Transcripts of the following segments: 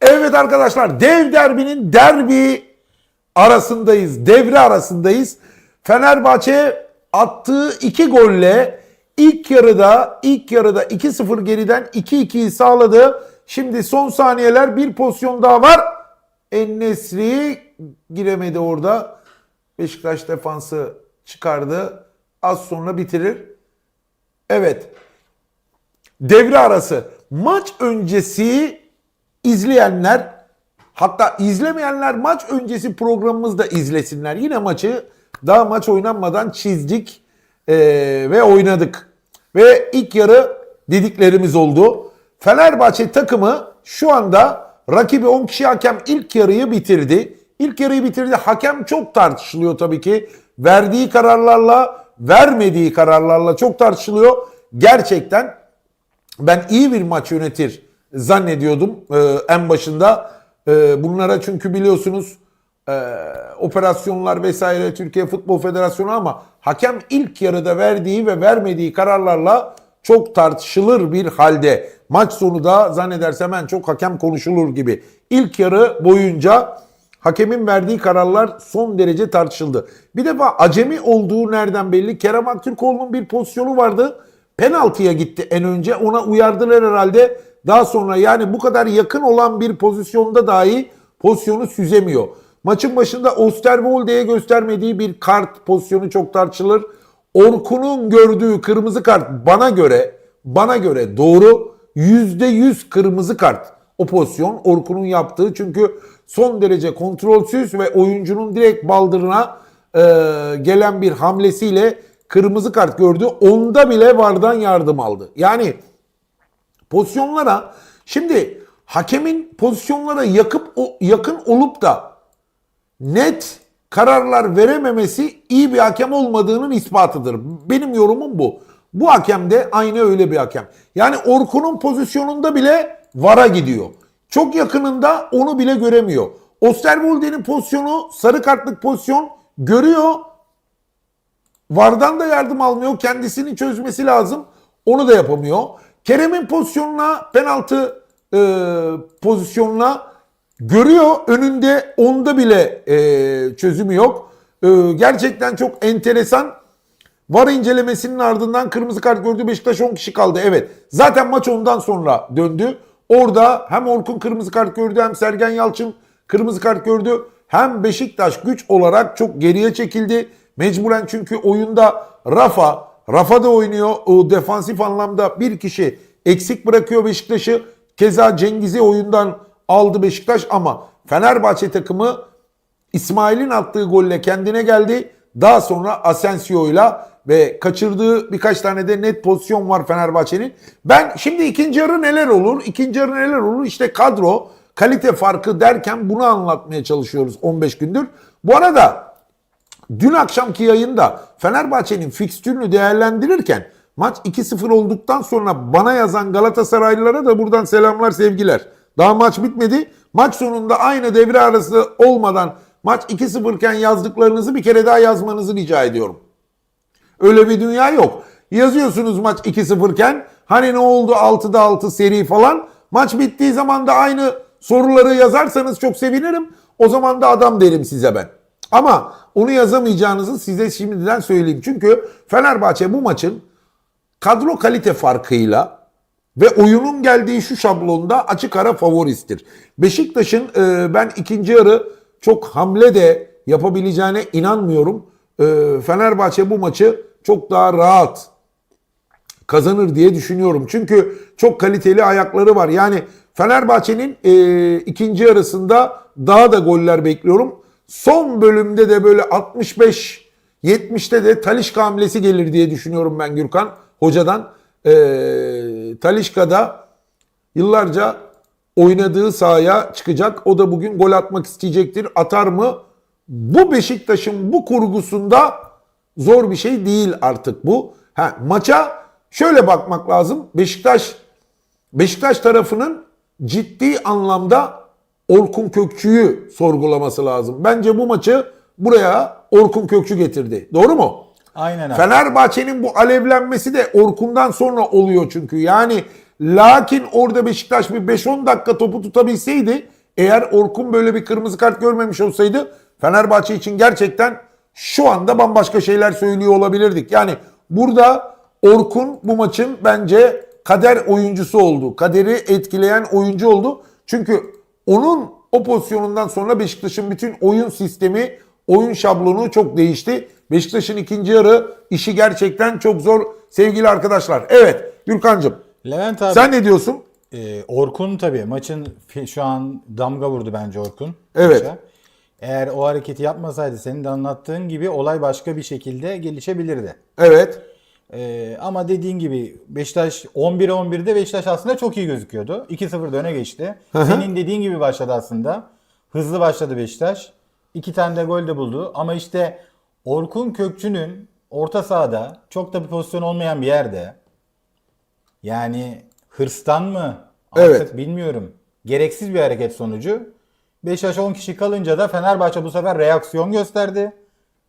Evet arkadaşlar dev derbinin derbi arasındayız. Devre arasındayız. Fenerbahçe attığı iki golle ilk yarıda ilk yarıda 2-0 geriden 2-2'yi sağladı. Şimdi son saniyeler bir pozisyon daha var. En-Nesri giremedi orada. Beşiktaş defansı çıkardı. Az sonra bitirir. Evet. Devre arası. Maç öncesi izleyenler hatta izlemeyenler maç öncesi programımızda izlesinler. Yine maçı daha maç oynanmadan çizdik eee, ve oynadık. Ve ilk yarı dediklerimiz oldu. Fenerbahçe takımı şu anda rakibi 10 kişi hakem ilk yarıyı bitirdi. İlk yarıyı bitirdi. Hakem çok tartışılıyor tabii ki. Verdiği kararlarla, vermediği kararlarla çok tartışılıyor. Gerçekten ben iyi bir maç yönetir zannediyordum e, en başında. E, bunlara çünkü biliyorsunuz e, operasyonlar vesaire Türkiye Futbol Federasyonu ama hakem ilk yarıda verdiği ve vermediği kararlarla çok tartışılır bir halde. Maç sonu da zannedersem en çok hakem konuşulur gibi. İlk yarı boyunca hakemin verdiği kararlar son derece tartışıldı. Bir defa acemi olduğu nereden belli? Kerem Aktürkoğlu'nun bir pozisyonu vardı penaltıya gitti en önce. Ona uyardılar herhalde. Daha sonra yani bu kadar yakın olan bir pozisyonda dahi pozisyonu süzemiyor. Maçın başında Osterwolde'ye göstermediği bir kart pozisyonu çok tartışılır. Orkun'un gördüğü kırmızı kart bana göre bana göre doğru. %100 kırmızı kart o pozisyon Orkun'un yaptığı çünkü son derece kontrolsüz ve oyuncunun direkt baldırına e, gelen bir hamlesiyle kırmızı kart gördü. Onda bile vardan yardım aldı. Yani pozisyonlara şimdi hakemin pozisyonlara yakıp o- yakın olup da net kararlar verememesi iyi bir hakem olmadığının ispatıdır. Benim yorumum bu. Bu hakem de aynı öyle bir hakem. Yani Orkun'un pozisyonunda bile vara gidiyor. Çok yakınında onu bile göremiyor. Osterwolde'nin pozisyonu sarı kartlık pozisyon görüyor. Vardan da yardım almıyor. Kendisini çözmesi lazım. Onu da yapamıyor. Kerem'in pozisyonuna, penaltı e, pozisyonuna görüyor. Önünde onda bile e, çözümü yok. E, gerçekten çok enteresan. VAR incelemesinin ardından kırmızı kart gördü. Beşiktaş 10 kişi kaldı. Evet. Zaten maç ondan sonra döndü. Orada hem Orkun kırmızı kart gördü hem Sergen Yalçın kırmızı kart gördü. Hem Beşiktaş güç olarak çok geriye çekildi. Mecburen çünkü oyunda Rafa, Rafa da oynuyor. O defansif anlamda bir kişi eksik bırakıyor Beşiktaş'ı. Keza Cengiz'i oyundan aldı Beşiktaş ama Fenerbahçe takımı İsmail'in attığı golle kendine geldi. Daha sonra Asensio'yla ve kaçırdığı birkaç tane de net pozisyon var Fenerbahçe'nin. Ben şimdi ikinci yarı neler olur? İkinci yarı neler olur? İşte kadro, kalite farkı derken bunu anlatmaya çalışıyoruz 15 gündür. Bu arada dün akşamki yayında Fenerbahçe'nin fikstürünü değerlendirirken maç 2-0 olduktan sonra bana yazan Galatasaraylılara da buradan selamlar sevgiler. Daha maç bitmedi. Maç sonunda aynı devre arası olmadan maç 2-0 iken yazdıklarınızı bir kere daha yazmanızı rica ediyorum. Öyle bir dünya yok. Yazıyorsunuz maç 2-0 iken hani ne oldu 6'da 6 seri falan. Maç bittiği zaman da aynı soruları yazarsanız çok sevinirim. O zaman da adam derim size ben. Ama onu yazamayacağınızı size şimdiden söyleyeyim. Çünkü Fenerbahçe bu maçın kadro kalite farkıyla ve oyunun geldiği şu şablonda açık ara favorisidir. Beşiktaş'ın e, ben ikinci yarı çok hamle de yapabileceğine inanmıyorum. E, Fenerbahçe bu maçı çok daha rahat kazanır diye düşünüyorum. Çünkü çok kaliteli ayakları var. Yani Fenerbahçe'nin e, ikinci yarısında daha da goller bekliyorum. Son bölümde de böyle 65 70'te de Talişka hamlesi gelir diye düşünüyorum ben Gürkan hocadan. E, Talişka da yıllarca oynadığı sahaya çıkacak. O da bugün gol atmak isteyecektir. Atar mı? Bu Beşiktaş'ın bu kurgusunda zor bir şey değil artık bu. Ha, maça şöyle bakmak lazım. Beşiktaş Beşiktaş tarafının ciddi anlamda Orkun Kökçü'yü sorgulaması lazım. Bence bu maçı buraya Orkun Kökçü getirdi. Doğru mu? Aynen. Fenerbahçe'nin bu alevlenmesi de Orkun'dan sonra oluyor çünkü. Yani lakin orada Beşiktaş bir 5-10 dakika topu tutabilseydi eğer Orkun böyle bir kırmızı kart görmemiş olsaydı Fenerbahçe için gerçekten şu anda bambaşka şeyler söylüyor olabilirdik. Yani burada Orkun bu maçın bence kader oyuncusu oldu. Kaderi etkileyen oyuncu oldu. Çünkü onun o pozisyonundan sonra Beşiktaş'ın bütün oyun sistemi, oyun şablonu çok değişti. Beşiktaş'ın ikinci yarı işi gerçekten çok zor sevgili arkadaşlar. Evet Gürkan'cığım Levent abi. sen ne diyorsun? e, Orkun tabii maçın şu an damga vurdu bence Orkun. Evet. maça. Eğer o hareketi yapmasaydı senin de anlattığın gibi olay başka bir şekilde gelişebilirdi. Evet. Ee, ama dediğin gibi Beşiktaş 11-11'de Beşiktaş aslında çok iyi gözüküyordu. 2-0'da öne geçti. hı. Senin dediğin gibi başladı aslında. Hızlı başladı Beşiktaş. İki tane de gol de buldu. Ama işte Orkun Kökçü'nün orta sahada çok da bir pozisyon olmayan bir yerde yani hırstan mı artık Evet. bilmiyorum. Gereksiz bir hareket sonucu. Beşiktaş 10 kişi kalınca da Fenerbahçe bu sefer reaksiyon gösterdi.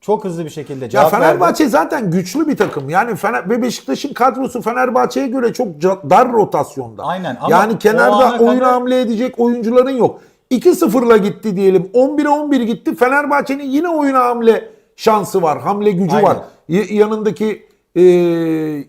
Çok hızlı bir şekilde Ya cevap verdi. Fenerbahçe zaten güçlü bir takım. Yani Fener ve Beşiktaş'ın kadrosu Fenerbahçe'ye göre çok dar rotasyonda. Aynen ama yani kenarda oyun kadar- hamle edecek oyuncuların yok. 2-0'la gitti diyelim. 11'e 11 gitti. Fenerbahçe'nin yine oyun hamle şansı var. Hamle gücü Aynen. var. Y- yanındaki e,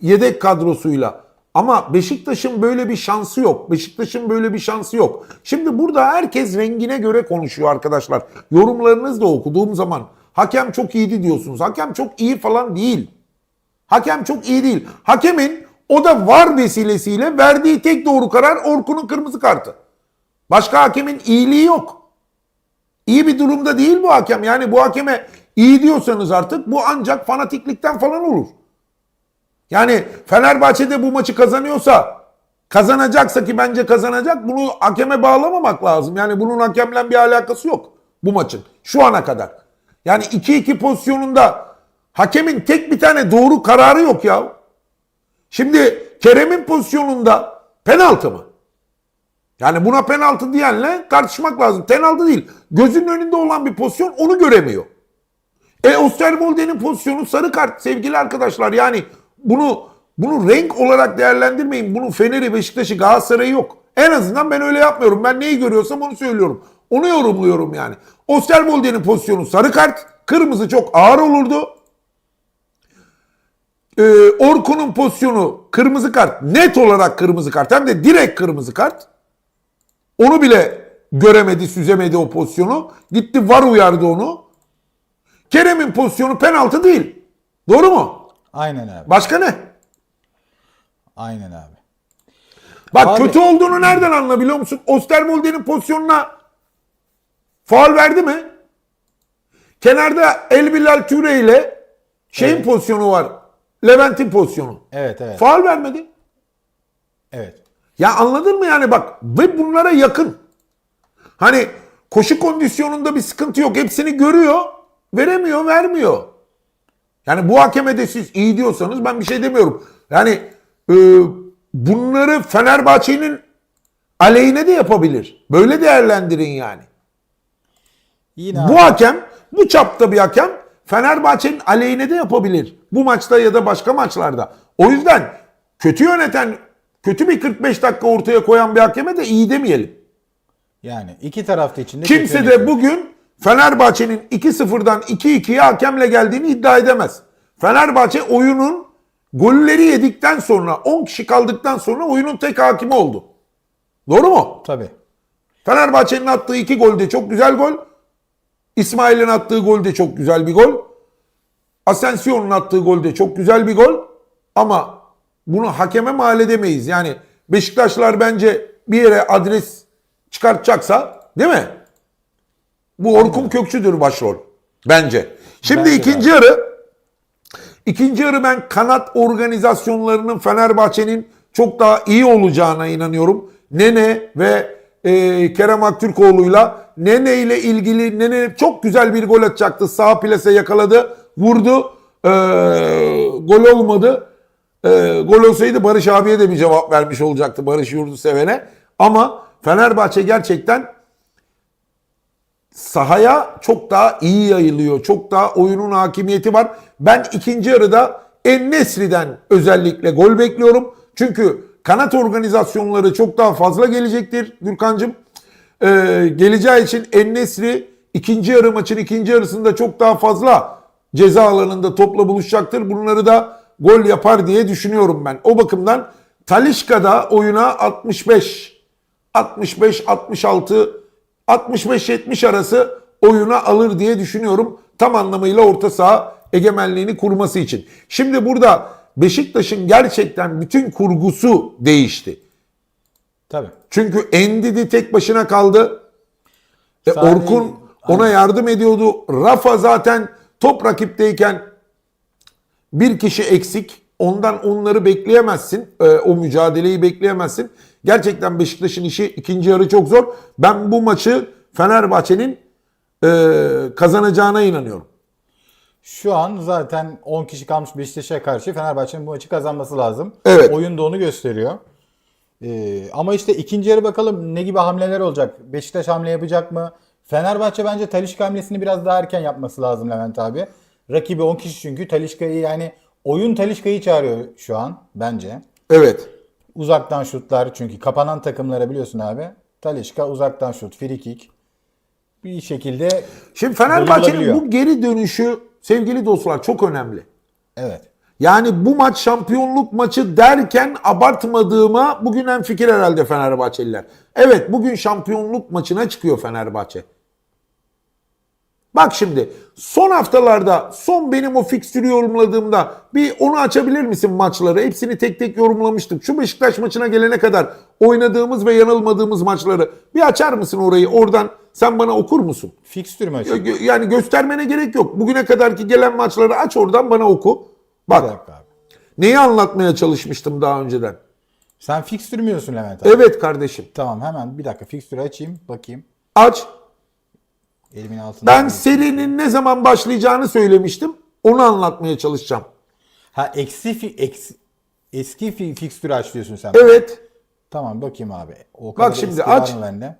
yedek kadrosuyla. Ama Beşiktaş'ın böyle bir şansı yok. Beşiktaş'ın böyle bir şansı yok. Şimdi burada herkes rengine göre konuşuyor arkadaşlar. Yorumlarınızı da okuduğum zaman hakem çok iyiydi diyorsunuz. Hakem çok iyi falan değil. Hakem çok iyi değil. Hakemin o da var vesilesiyle verdiği tek doğru karar Orkun'un kırmızı kartı. Başka hakemin iyiliği yok. İyi bir durumda değil bu hakem. Yani bu hakeme iyi diyorsanız artık bu ancak fanatiklikten falan olur. Yani Fenerbahçe'de bu maçı kazanıyorsa kazanacaksa ki bence kazanacak bunu hakeme bağlamamak lazım. Yani bunun hakemle bir alakası yok bu maçın şu ana kadar. Yani 2-2 pozisyonunda hakemin tek bir tane doğru kararı yok ya. Şimdi Kerem'in pozisyonunda penaltı mı? Yani buna penaltı diyenle tartışmak lazım. Penaltı değil. Gözünün önünde olan bir pozisyon onu göremiyor. E Osterwolde'nin pozisyonu sarı kart sevgili arkadaşlar. Yani bunu bunu renk olarak değerlendirmeyin. Bunun Fener'i, Beşiktaş'ı, Galatasaray'ı yok. En azından ben öyle yapmıyorum. Ben neyi görüyorsam onu söylüyorum. Onu yorumluyorum yani. Osterwolde'nin pozisyonu sarı kart. Kırmızı çok ağır olurdu. Ee, Orkun'un pozisyonu kırmızı kart. Net olarak kırmızı kart. Hem de direkt kırmızı kart. Onu bile göremedi, süzemedi o pozisyonu. Gitti var uyardı onu. Kerem'in pozisyonu penaltı değil. Doğru mu? Aynen abi. Başka ne? Aynen abi. Bak Abi- kötü olduğunu nereden anlayabiliyor musun? Osterwolde'nin pozisyonuna faul verdi mi? Kenarda El Bilal Türe ile şeyin pozisyonu var. Levent'in pozisyonu. Evet evet. Faul vermedi. evet. Ya anladın mı yani bak ve bunlara yakın. Hani koşu kondisyonunda bir sıkıntı yok. Hepsini görüyor. Veremiyor, vermiyor. Yani bu hakeme de siz iyi diyorsanız ben bir şey demiyorum. Yani e, bunları Fenerbahçe'nin aleyhine de yapabilir. Böyle değerlendirin yani. Yine Bu abi. hakem, bu çapta bir hakem Fenerbahçe'nin aleyhine de yapabilir. Bu maçta ya da başka maçlarda. O yüzden kötü yöneten, kötü bir 45 dakika ortaya koyan bir hakeme de iyi demeyelim. yani iki tarafta içinde Kimse de bugün Fenerbahçe'nin 2-0'dan 2-2'ye hakemle geldiğini iddia edemez. Fenerbahçe oyunun golleri yedikten sonra 10 kişi kaldıktan sonra oyunun tek hakimi oldu. Doğru mu? Tabii. Fenerbahçe'nin attığı iki gol de çok güzel gol. İsmail'in attığı gol de çok güzel bir gol. Asensio'nun attığı gol de çok güzel bir gol. Ama bunu hakeme mal edemeyiz. Yani Beşiktaşlar bence bir yere adres çıkartacaksa değil mi? Bu Orkun Kökçü'dür başrol. Bence. Şimdi Bence de ikinci yarı İkinci yarı ben kanat organizasyonlarının Fenerbahçe'nin çok daha iyi olacağına inanıyorum. Nene ve e, Kerem Aktürkoğlu'yla Nene ile ilgili Nene çok güzel bir gol atacaktı. Sağ plase yakaladı, vurdu. E, gol olmadı. E, gol olsaydı Barış abiye de bir cevap vermiş olacaktı Barış Yurdu sevene. Ama Fenerbahçe gerçekten sahaya çok daha iyi yayılıyor. Çok daha oyunun hakimiyeti var. Ben ikinci yarıda En-Nesri'den özellikle gol bekliyorum. Çünkü kanat organizasyonları çok daha fazla gelecektir Gürkan'cığım. Ee, geleceği için En-Nesri ikinci yarı maçın ikinci yarısında çok daha fazla ceza alanında topla buluşacaktır. Bunları da gol yapar diye düşünüyorum ben. O bakımdan Talişka da oyuna 65 65 66 65-70 arası oyuna alır diye düşünüyorum. Tam anlamıyla orta saha egemenliğini kurması için. Şimdi burada Beşiktaş'ın gerçekten bütün kurgusu değişti. Tabii. Çünkü Endidi tek başına kaldı. E, Orkun ona yardım ediyordu. Rafa zaten top rakipteyken bir kişi eksik. Ondan onları bekleyemezsin. E, o mücadeleyi bekleyemezsin. Gerçekten Beşiktaş'ın işi ikinci yarı çok zor. Ben bu maçı Fenerbahçe'nin e, kazanacağına inanıyorum. Şu an zaten 10 kişi kalmış Beşiktaş'a karşı Fenerbahçe'nin bu maçı kazanması lazım. Evet. Oyun da onu gösteriyor. Ee, ama işte ikinci yarı bakalım ne gibi hamleler olacak? Beşiktaş hamle yapacak mı? Fenerbahçe bence Talişka hamlesini biraz daha erken yapması lazım Levent abi. Rakibi 10 kişi çünkü Talişka'yı yani oyun Talişka'yı çağırıyor şu an bence. Evet. Uzaktan şutlar çünkü kapanan takımlara biliyorsun abi. Talişka uzaktan şut, free kick. Bir şekilde Şimdi Fenerbahçe'nin bu geri dönüşü sevgili dostlar çok önemli. evet. Yani bu maç şampiyonluk maçı derken abartmadığıma bugün en fikir herhalde Fenerbahçeliler. Evet bugün şampiyonluk maçına çıkıyor Fenerbahçe. Bak şimdi son haftalarda son benim o fikstürü yorumladığımda bir onu açabilir misin maçları? Hepsini tek tek yorumlamıştık. Şu Beşiktaş maçına gelene kadar oynadığımız ve yanılmadığımız maçları bir açar mısın orayı? Oradan sen bana okur musun? Fikstür maçı. Gö- Yani göstermene gerek yok. Bugüne kadarki gelen maçları aç oradan bana oku. Bir Bak dakika abi. neyi anlatmaya çalışmıştım daha önceden. Sen fikstür mü diyorsun Levent abi? Evet kardeşim. Tamam hemen bir dakika fikstürü açayım bakayım. Aç. Elimin altında. Ben serinin ne zaman başlayacağını söylemiştim. Onu anlatmaya çalışacağım. Ha eksi, fi- eksi eski fi- fikstürü aç diyorsun sen. Evet. Tamam bakayım abi. O kadar şimdi eski aç. bende?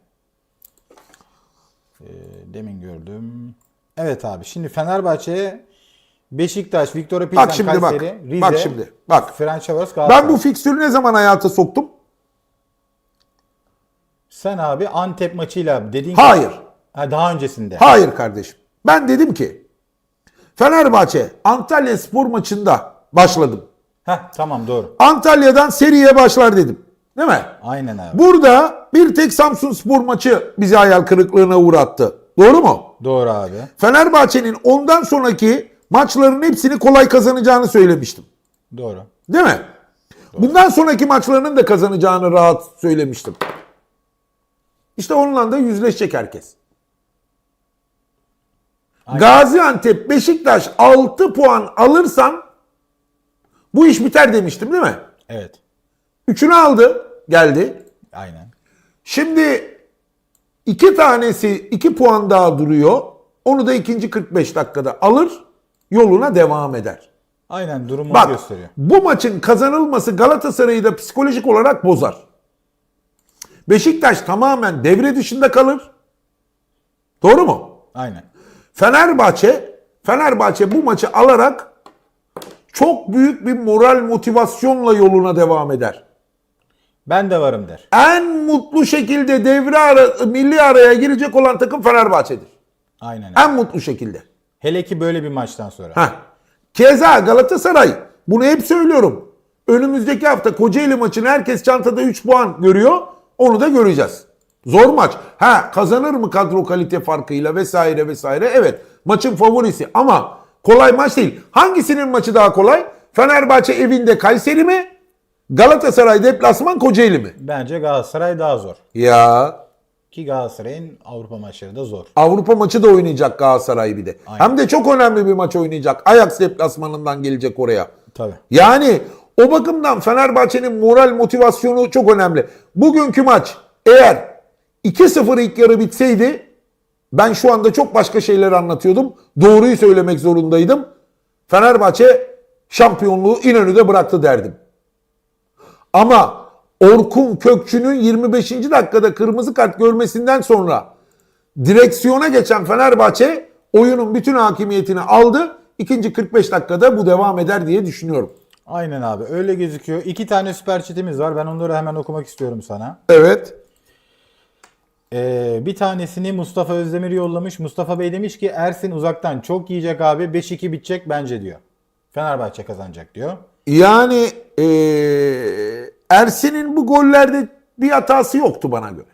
Ee, demin gördüm. Evet abi şimdi Fenerbahçe'ye Beşiktaş, Victoria Pilsen, Bak şimdi bak. Rize, Bak şimdi. Bak. Ferencvaros, Galatasaray. Ben bu fikstürü ne zaman hayata soktum? Sen abi Antep maçıyla dediğin Hayır. Ha, daha öncesinde. Hayır kardeşim. Ben dedim ki Fenerbahçe Antalya spor maçında başladım. Heh, tamam doğru. Antalya'dan seriye başlar dedim. Değil mi? Aynen abi. Burada bir tek Samsun spor maçı bizi hayal kırıklığına uğrattı. Doğru mu? Doğru abi. Fenerbahçe'nin ondan sonraki maçların hepsini kolay kazanacağını söylemiştim. Doğru. Değil mi? Bundan sonraki maçlarının da kazanacağını rahat söylemiştim. İşte onunla da yüzleşecek herkes. Aynen. Gaziantep, Beşiktaş 6 puan alırsan bu iş biter demiştim değil mi? Evet. Üçünü aldı, geldi. Aynen. Şimdi iki tanesi iki puan daha duruyor. Onu da ikinci 45 dakikada alır, yoluna devam eder. Aynen durumu Bak gösteriyor. bu maçın kazanılması Galatasaray'ı da psikolojik olarak bozar. Beşiktaş tamamen devre dışında kalır. Doğru mu? Aynen. Fenerbahçe Fenerbahçe bu maçı alarak çok büyük bir moral motivasyonla yoluna devam eder. Ben de varım der. En mutlu şekilde devre ara, milli araya girecek olan takım Fenerbahçe'dir. Aynen. öyle. En mutlu şekilde. Hele ki böyle bir maçtan sonra. Heh. Keza Galatasaray bunu hep söylüyorum. Önümüzdeki hafta Kocaeli maçını herkes çantada 3 puan görüyor. Onu da göreceğiz. Zor maç. Ha kazanır mı kadro kalite farkıyla vesaire vesaire. Evet maçın favorisi ama kolay maç değil. Hangisinin maçı daha kolay? Fenerbahçe evinde Kayseri mi? Galatasaray deplasman Kocaeli mi? Bence Galatasaray daha zor. Ya Ki Galatasaray'ın Avrupa maçları da zor. Avrupa maçı da oynayacak Galatasaray bir de. Aynen. Hem de çok önemli bir maç oynayacak. Ajax deplasmanından gelecek oraya. Tabii. Yani o bakımdan Fenerbahçe'nin moral motivasyonu çok önemli. Bugünkü maç eğer 2-0 ilk yarı bitseydi ben şu anda çok başka şeyler anlatıyordum. Doğruyu söylemek zorundaydım. Fenerbahçe şampiyonluğu İnönü'de bıraktı derdim. Ama Orkun Kökçü'nün 25. dakikada kırmızı kart görmesinden sonra direksiyona geçen Fenerbahçe oyunun bütün hakimiyetini aldı. İkinci 45 dakikada bu devam eder diye düşünüyorum. Aynen abi öyle gözüküyor. İki tane süper chatimiz var. Ben onları hemen okumak istiyorum sana. Evet. Ee, bir tanesini Mustafa Özdemir yollamış. Mustafa Bey demiş ki Ersin uzaktan çok yiyecek abi. 5-2 bitecek bence diyor. Fenerbahçe kazanacak diyor. Yani eee, Ersin'in bu gollerde bir hatası yoktu bana göre.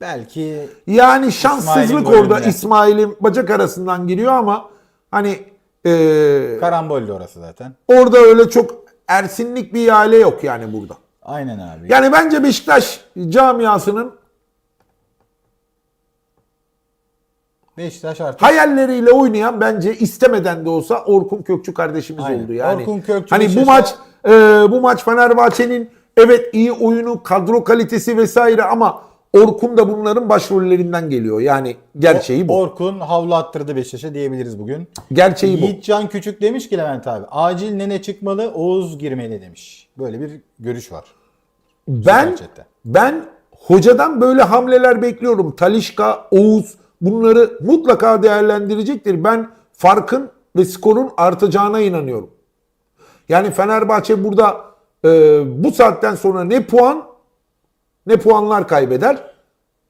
Belki Yani şanssızlık orada. İsmail'in bacak arasından giriyor ama hani eee, karambollü orası zaten. orada öyle çok Ersinlik bir ihale yok yani burada. Aynen abi. Yani bence Beşiktaş camiasının Beşiktaş artık hayalleriyle oynayan bence istemeden de olsa Orkun Kökçü kardeşimiz Aynen. oldu yani. Orkun Kökçü hani bu maç e, bu maç Fenerbahçe'nin evet iyi oyunu, kadro kalitesi vesaire ama Orkun da bunların başrollerinden geliyor. Yani gerçeği bu. Orkun havlu attırdı Beşiktaş'a diyebiliriz bugün. Gerçeği bu. Yiğitcan Küçük demiş ki Levent abi acil nene çıkmalı Oğuz girmeli demiş. Böyle bir görüş var. Ben ben hocadan böyle hamleler bekliyorum. Talişka, Oğuz bunları mutlaka değerlendirecektir. Ben farkın ve skorun artacağına inanıyorum. Yani Fenerbahçe burada e, bu saatten sonra ne puan ne puanlar kaybeder.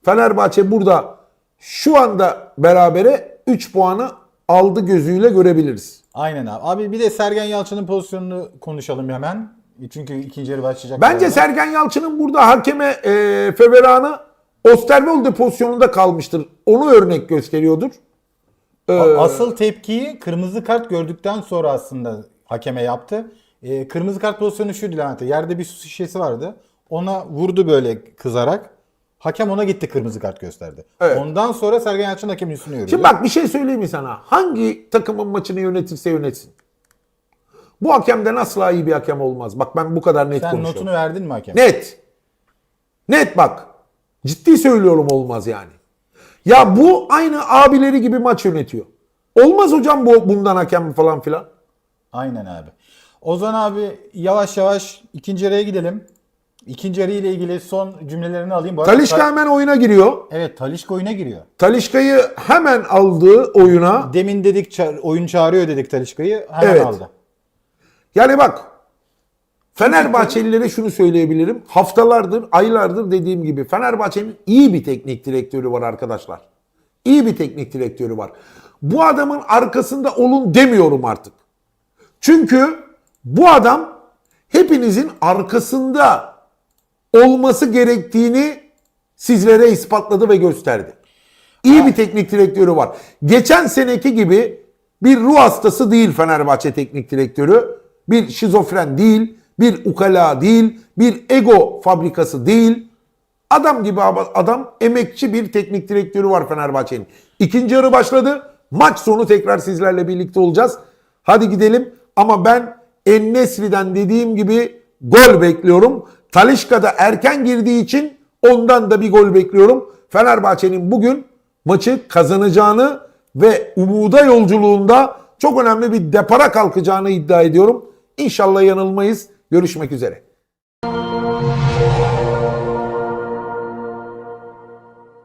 Fenerbahçe burada şu anda berabere 3 puanı aldı gözüyle görebiliriz. Aynen abi. Abi bir de Sergen Yalçın'ın pozisyonunu konuşalım hemen. Çünkü ikinci yarı başlayacak. Bence birazdan. Sergen Yalçın'ın burada hakeme e, Feveran'ı Osterwolde pozisyonunda kalmıştır. Onu örnek gösteriyordur. A- Asıl tepkiyi kırmızı kart gördükten sonra aslında hakeme yaptı. Ee, kırmızı kart pozisyonu şuydu Levent. Yerde bir su şişesi vardı. Ona vurdu böyle kızarak. Hakem ona gitti kırmızı kart gösterdi. Evet. Ondan sonra Sergen Yalçın hakemin üstüne yürüdü. Şimdi bak bir şey söyleyeyim mi sana? Hangi takımın maçını yönetirse yönetsin. Bu hakemden asla iyi bir hakem olmaz. Bak ben bu kadar net Sen konuşuyorum. notunu verdin mi hakem? Net. Net bak. Ciddi söylüyorum olmaz yani. Ya bu aynı abileri gibi maç yönetiyor. Olmaz hocam bu bundan hakem falan filan. Aynen abi. Ozan abi yavaş yavaş ikinci yarıya gidelim. İkinci yarı ile ilgili son cümlelerini alayım. Bu arada Talişka Ta- hemen oyuna giriyor. Evet Talişka oyuna giriyor. Talişka'yı hemen aldığı oyuna. Demin dedik ça- oyun çağırıyor dedik Talişka'yı. Hemen Evet. aldı. Yani bak Fenerbahçelilere şunu söyleyebilirim. Haftalardır, aylardır dediğim gibi Fenerbahçe'nin iyi bir teknik direktörü var arkadaşlar. İyi bir teknik direktörü var. Bu adamın arkasında olun demiyorum artık. Çünkü bu adam hepinizin arkasında olması gerektiğini sizlere ispatladı ve gösterdi. İyi bir teknik direktörü var. Geçen seneki gibi bir ruh hastası değil Fenerbahçe teknik direktörü. Bir şizofren değil, bir ukala değil, bir ego fabrikası değil. Adam gibi adam emekçi bir teknik direktörü var Fenerbahçe'nin. İkinci yarı başladı. Maç sonu tekrar sizlerle birlikte olacağız. Hadi gidelim ama ben Ennesri'den dediğim gibi gol bekliyorum. Talişka da erken girdiği için ondan da bir gol bekliyorum. Fenerbahçe'nin bugün maçı kazanacağını ve umuda yolculuğunda çok önemli bir depara kalkacağını iddia ediyorum. İnşallah yanılmayız. Görüşmek üzere.